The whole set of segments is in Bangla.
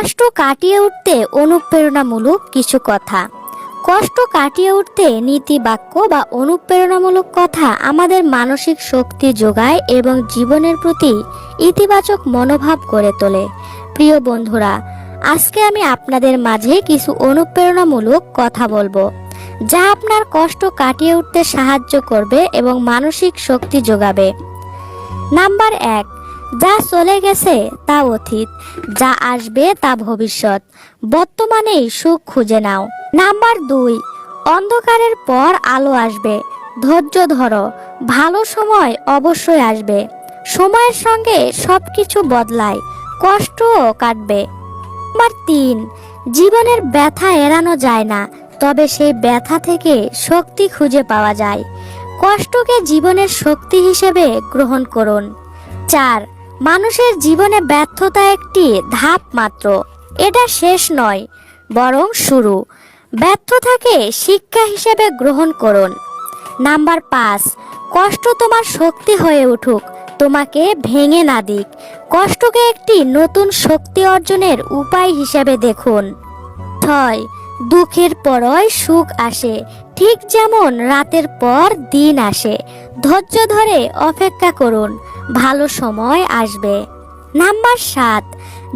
কষ্ট কাটিয়ে উঠতে অনুপ্রেরণামূলক কিছু কথা। কষ্ট কাটিয়ে উঠতে নীতি বাক্য বা অনুপ্রেরণামূলক কথা আমাদের মানসিক শক্তি যোগায় এবং জীবনের প্রতি ইতিবাচক মনোভাব গড়ে তোলে। প্রিয় বন্ধুরা, আজকে আমি আপনাদের মাঝে কিছু অনুপ্রেরণামূলক কথা বলব, যা আপনার কষ্ট কাটিয়ে উঠতে সাহায্য করবে এবং মানসিক শক্তি যোগাবে। নাম্বার এক যা চলে গেছে তা অতীত, যা আসবে তা ভবিষ্যৎ। বর্তমানেই সুখ খুঁজে নাও। নাম্বার দুই, অন্ধকারের পর আলো আসবে। ধৈর্য ধরো, ভালো সময় অবশ্যই আসবে। সময়ের সঙ্গে সব কিছু বদলায়, কষ্টও কাটবে। নাম্বার তিন, জীবনের ব্যথা এড়ানো যায় না, তবে সেই ব্যথা থেকে শক্তি খুঁজে পাওয়া যায়। কষ্টকে জীবনের শক্তি হিসেবে গ্রহণ করুন। চার মানুষের জীবনে ব্যর্থতা একটি ধাপ মাত্র। এটা শেষ নয়, বরং শুরু। ব্যর্থতাকে শিক্ষা হিসেবে গ্রহণ করুন। নাম্বার পাঁচ, কষ্ট তোমার শক্তি হয়ে উঠুক। তোমাকে ভেঙে না দিক। কষ্টকে একটি নতুন শক্তি অর্জনের উপায় হিসেবে দেখুন। ছয়, দুঃখের পরই সুখ আসে। ঠিক যেমন রাতের পর দিন আসে। ধৈর্য ধরে অপেক্ষা করুন। ভালো সময় আসবে। নাম্বার সাত,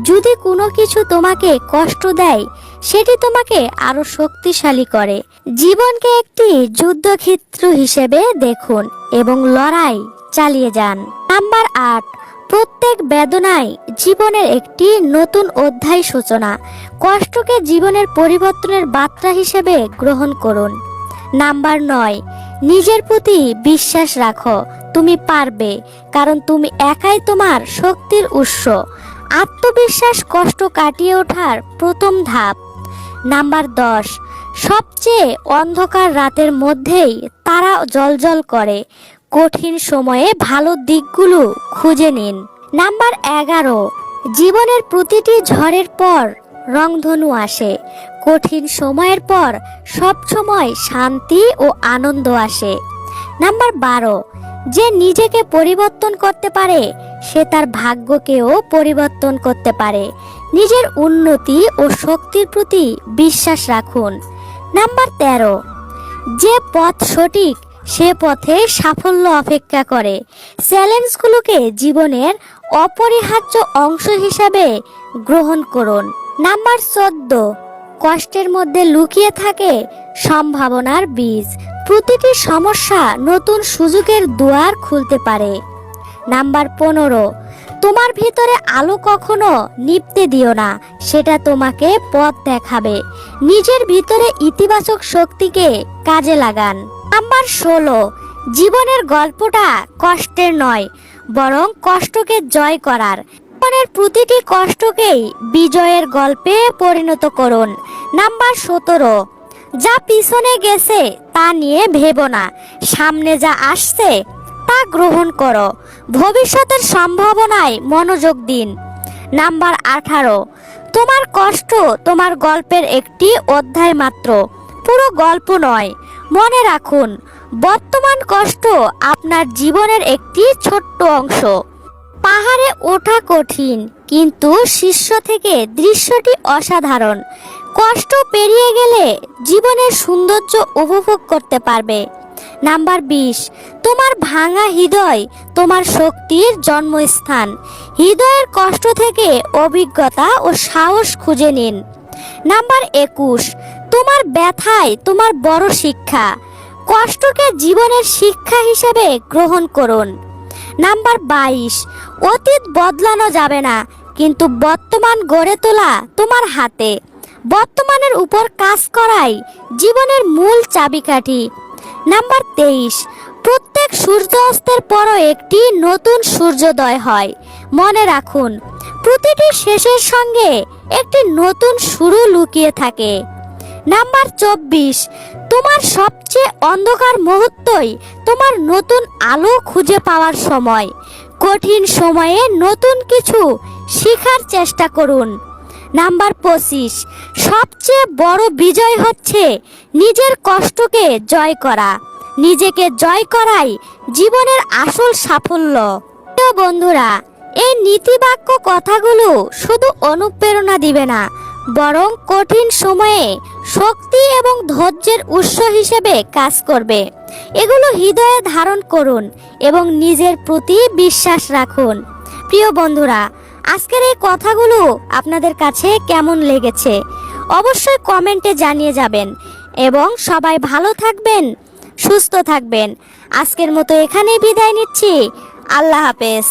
যদি কোনো কিছু তোমাকে কষ্ট দেয়, সেটি তোমাকে আরও শক্তিশালী করে। জীবনকে একটি যুদ্ধক্ষেত্র হিসেবে দেখুন এবং লড়াই চালিয়ে যান। নাম্বার আট, প্রত্যেক বেদনায় জীবনের একটি নতুন অধ্যায় সূচনা। কষ্টকে জীবনের পরিবর্তনের বার্তা হিসেবে গ্রহণ করুন। নাম্বার নয় নিজের প্রতি বিশ্বাস রাখো, তুমি পারবে, কারণ তুমি একাই তোমার শক্তির উৎস। আত্মবিশ্বাস কষ্ট কাটিয়ে ওঠার প্রথম ধাপ। নাম্বার দশ, সবচেয়ে অন্ধকার রাতের মধ্যেই তারা জলজল করে। কঠিন সময়ে ভালো দিকগুলো খুঁজে নিন। নাম্বার এগারো, জীবনের প্রতিটি ঝড়ের পর রংধনু আসে। কঠিন সময়ের পর সব সময় শান্তি ও আনন্দ আসে। নাম্বার বারো, যে নিজেকে পরিবর্তন করতে পারে, সে তার ভাগ্যকেও পরিবর্তন করতে পারে। নিজের উন্নতি ও শক্তির প্রতি বিশ্বাস রাখুন। নাম্বার তেরো, যে পথ সঠিক, সে পথে সাফল্য অপেক্ষা করে। চ্যালেঞ্জগুলোকে জীবনের অপরিহার্য অংশ হিসাবে গ্রহণ করুন। নাম্বার চোদ্দ। কষ্টের মধ্যে লুকিয়ে থাকে সম্ভাবনার বীজ। প্রতিটি সমস্যা নতুন সুযোগের দুয়ার খুলতে পারে। নাম্বার পনেরো। তোমার ভিতরে আলো কখনো নিপতে দিও না, সেটা তোমাকে পথ দেখাবে। নিজের ভিতরে ইতিবাচক শক্তিকে কাজে লাগান। নাম্বার ষোলো। জীবনের গল্পটা কষ্টের নয়, বরং কষ্টকে জয় করার। জীবনের প্রতিটি কষ্টকেই বিজয়ের গল্পে পরিণত করুন। নাম্বার সতেরো, যা পিছনে গেছে তা নিয়ে ভেবো না। সামনে যা আসছে তা গ্রহণ করো। ভবিষ্যতের সম্ভাবনায় মনোযোগ দিন। নাম্বার আঠারো, তোমার কষ্ট তোমার গল্পের একটি অধ্যায় মাত্র। পুরো গল্প নয়, মনে রাখুন, বর্তমান কষ্ট আপনার জীবনের একটি ছোট্ট অংশ। পাহাড়ে ওঠা কঠিন, কিন্তু শীর্ষ থেকে দৃশ্যটি অসাধারণ। কষ্ট পেরিয়ে গেলে জীবনের সৌন্দর্য উপভোগ করতে পারবে। নাম্বার বিশ, তোমার ভাঙা হৃদয় তোমার শক্তির জন্মস্থান। হৃদয়ের কষ্ট থেকে অভিজ্ঞতা ও সাহস খুঁজে নিন। নাম্বার একুশ, তোমার ব্যথায় তোমার বড় শিক্ষা। কষ্টকে জীবনের শিক্ষা হিসেবে গ্রহণ করুন। নাম্বার বাইশ অতীত বদলানো যাবে না, কিন্তু বর্তমান গড়ে তোলা তোমার হাতে। বর্তমানের উপর কাজ করাই জীবনের মূল চাবিকাঠি। নাম্বার তেইশ, প্রত্যেক সূর্য অস্তের পরও একটি নতুন সূর্যোদয় হয়। মনে রাখুন, প্রতিটি শেষের সঙ্গে একটি নতুন শুরু লুকিয়ে থাকে। নাম্বার চব্বিশ, তোমার সবচেয়ে অন্ধকার মুহূর্তই তোমার নতুন আলো খুঁজে পাওয়ার সময়। কঠিন সময়ে নতুন কিছু শেখার চেষ্টা করুন। নাম্বার পঁচিশ, সবচেয়ে বড় বিজয় হচ্ছে নিজের কষ্টকে জয় করা। নিজেকে জয় করাই জীবনের আসল সাফল্য। প্রিয় বন্ধুরা, এই নীতিবাক্য কথাগুলো শুধু অনুপ্রেরণা দিবে না, বরং কঠিন সময়ে শক্তি এবং ধৈর্যের উৎস হিসেবে কাজ করবে। এগুলো হৃদয়ে ধারণ করুন এবং নিজের প্রতি বিশ্বাস রাখুন। প্রিয় বন্ধুরা, আজকের এই কথাগুলো আপনাদের কাছে কেমন লেগেছে অবশ্যই কমেন্টে জানিয়ে যাবেন এবং সবাই ভালো থাকবেন, সুস্থ থাকবেন। আজকের মতো এখানেই বিদায় নিচ্ছি। আল্লাহ হাফেজ।